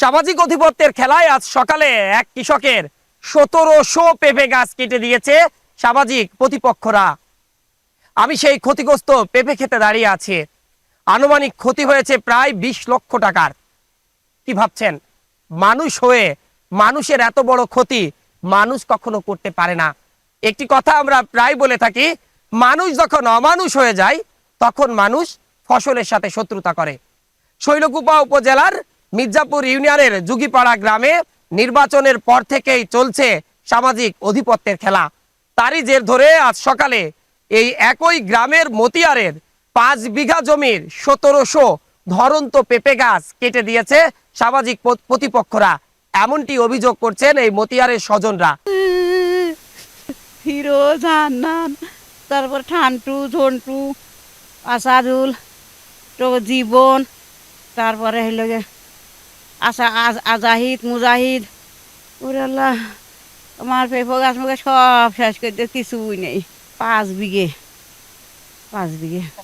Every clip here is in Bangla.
সামাজিক অধিপত্যের খেলায় আজ সকালে এক কৃষকের সতেরোশো পেঁপে গাছ কেটে দিয়েছে সামাজিক প্রতিপক্ষরা। আমি সেই ক্ষতিগ্রস্ত পেঁপে খেতে দাঁড়িয়ে আছি। আনুমানিক ক্ষতি হয়েছে প্রায় বিশ লক্ষ টাকার। কি ভাবছেন? মানুষ হয়ে মানুষের এত বড় ক্ষতি মানুষ কখনো করতে পারে না। একটি কথা আমরা প্রায় বলে থাকি, মানুষ যখন অমানুষ হয়ে যায়, তখন মানুষ ফসলের সাথে শত্রুতা করে। শৈলকুপা উপজেলার মির্জাপুর ইউনিয়নের যুগিপাড়া গ্রামে নির্বাচনের পর থেকেই চলছে সামাজিক অধিপত্যের খেলা। তারই জের ধরে আজ সকালে এই একই গ্রামের মতিয়ারের পাঁচ বিঘা জমির সতেরোশো ধরন্ত পেঁপে গাছ কেটে দিয়েছে সামাজিক প্রতিপক্ষরা। এমনটি অভিযোগ করছেন এই মতিয়ারের স্বজনরা। তারপর ঠান্টু, ঝন্টু, আসাদুল জীবন, তারপরে হইল আজ- আজাহিদ, মুজাহিদ আল্লাহ, আমার পেঁপো গাছ মুখে সব শেষ করতে কিছুই নেই। পাঁচ বিঘে পাঁচ বিঘে।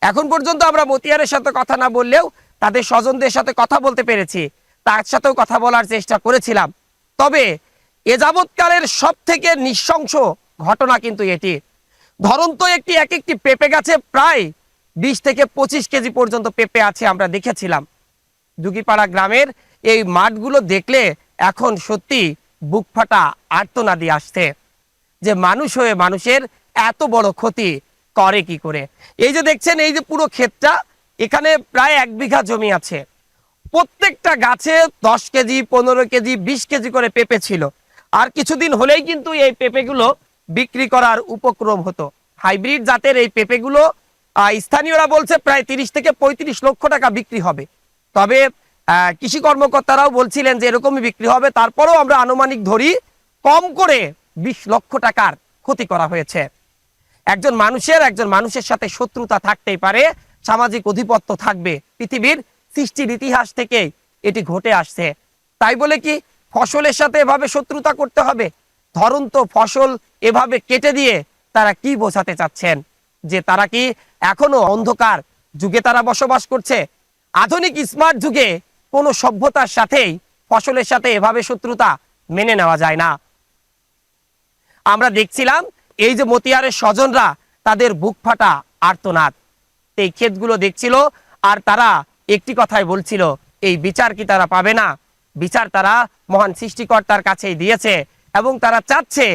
এখন পর্যন্ত আমরা মতিয়ারের সাথে কথা না বললেও তাদের স্বজনদের সাথে কথা বলতে পেরেছি। তার সাথেও কথা বলার চেষ্টা করেছিলাম। তবে এ যাবৎকালের সব থেকে নৃশংস ঘটনা কিন্তু এটি। ধরন্ত একটি, এক একটি পেঁপে গাছে প্রায় বিশ থেকে পঁচিশ কেজি পর্যন্ত পেঁপে আছে আমরা দেখেছিলাম। যুগিপাড়া গ্রামের এই মাঠগুলো দেখলে এখন সত্যি বুক ফাটা আর্তনাদি আসছে। যে মানুষ হয়ে মানুষের এত বড় ক্ষতি করে কি করে? এই যে দেখছেন, এই যে পুরো ক্ষেতটা, এখানে প্রায় এক বিঘা জমি আছে। প্রত্যেকটা গাছে দশ কেজি, পনেরো কেজি, বিশ কেজি করে পেঁপে ছিল। আর কিছুদিন হলেই কিন্তু এই পেঁপেগুলো বিক্রি করার উপক্রম হতো। হাইব্রিড জাতের এই পেঁপেগুলো স্থানীয়রা বলছে প্রায় তিরিশ থেকে পঁয়ত্রিশ লক্ষ টাকা বিক্রি হবে। তবে কৃষি কর্মকর্তারাও বলছিলেন যে এরকমই বিক্রি হবে। তারপরেও আমরা আনুমানিক ধরি, কম করে বিশ লক্ষ টাকার ক্ষতি করা হয়েছে। একজন মানুষের একজন মানুষের সাথে শত্রুতা থাকতেই পারে, সামাজিক অধিপত্য থাকবে, পৃথিবীর সৃষ্টির ইতিহাস থেকে এটি ঘটে আসছে। তাই বলে কি, ফসলের সাথে এভাবে শত্রুতা করতে হবে? ধরন্ত ফসল এভাবে কেটে দিয়ে তারা কি বোঝাতে চাচ্ছেন? যে তারা কি এখনও অন্ধকার যুগে তারা বসবাস করছে? আধুনিক স্মার্ট যুগে কোনো সভ্যতার সাথেই ফসলের সাথে এভাবে শত্রুতা মেনে নেওয়া যায় না। আমরা দেখছিলাম এই যে মতিয়ারের স্বজনরা তাদের বুক ফাটা আর্তনাদ। এই ক্ষেতগুলো দেখছিল আর তারা একটি কথাই বলছিল, এই বিচার কি তারা পাবে না? বিচার তারা মহান সৃষ্টিকর্তার কাছেই দিয়েছে এবং তারা চাচ্ছে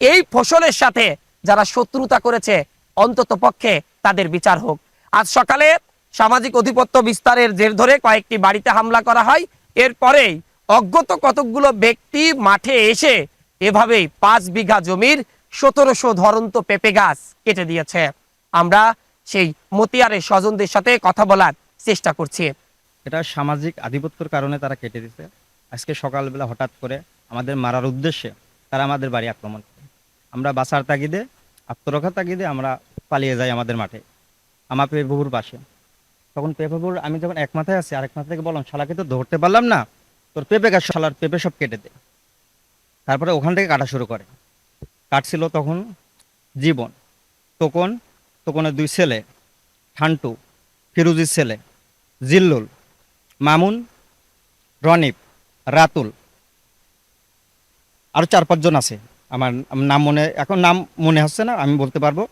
এই ফসলের সাথে যারা শত্রুতা করেছে অন্তত পক্ষে তাদের বিচার হোক। আজ সকালে সামাজিক অধিপত্য বিস্তারের জের ধরে কয়েকটি বাড়িতে হামলা করা হয়। এরপরেই অজ্ঞত কতকগুলো ব্যক্তি মাঠে এসে এভাবেই পাঁচ বিঘা জমির সতেরোশো ধরন্ত পেঁপে গাছ কেটে দিয়েছে। আমরা সেই মতিয়ারের স্বজনদের সাথে কথা বলার চেষ্টা করছি। এটা সামাজিক আধিপত্যের কারণে তারা কেটে দিছে আজকে সকালবেলা হঠাৎ করে আমাদের মারার উদ্দেশ্যে তারা আমাদের বাড়ি আক্রমণ করে। আমরা বাসার তাগিদে, আত্মরক্ষার তাগিদে আমরা পালিয়ে যাই আমাদের মাঠে। আমার পেপুর পাশে। তখন পেঁপে পেপুর আমি যখন এক মাথায় আছি, আরেক মাথা থেকে বললাম, শালাকে তো ধরতে পারলাম না, তোর পেঁপে গাছ, শালার পেঁপে সব কেটে দে। তারপরে ওখান থেকে কাটা শুরু করে। কাটছিল তখন জীবন। তখন, তখনের দুই ছেলে ঠান্টু ফিরুজির ছেলে, জিল্লুল, মামুন, রনিপ, রাতুল। আরও চার পাঁচজন আছে। আমার নাম মনে, এখন নাম মনে হচ্ছে না, আমি বলতে পারব।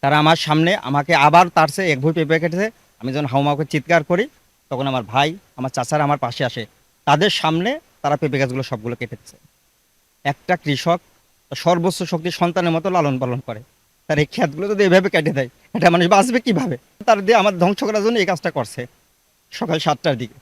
তারা আমার সামনে আমাকে আবার তার তারছে এক ভুই পেঁপে কেটেছে আমি যখন হাউমাউকে চিৎকার করি, তখন আমার ভাই, আমার চাচারা আমার পাশে আসে। তাদের সামনে তারা পেঁপে গাছগুলো সবগুলো কেটেছে একটা কৃষক সর্বোচ্চ শক্তি সন্তানের মতো লালন পালন করে। তার এই খেতগুলো যদি এভাবে কেটে দেয় এটা মানুষ বাঁচবে কীভাবে? তার দিয়ে আমার ধ্বংস করার জন্য এই কাজটা করছে। সকাল সাতটার দিকে।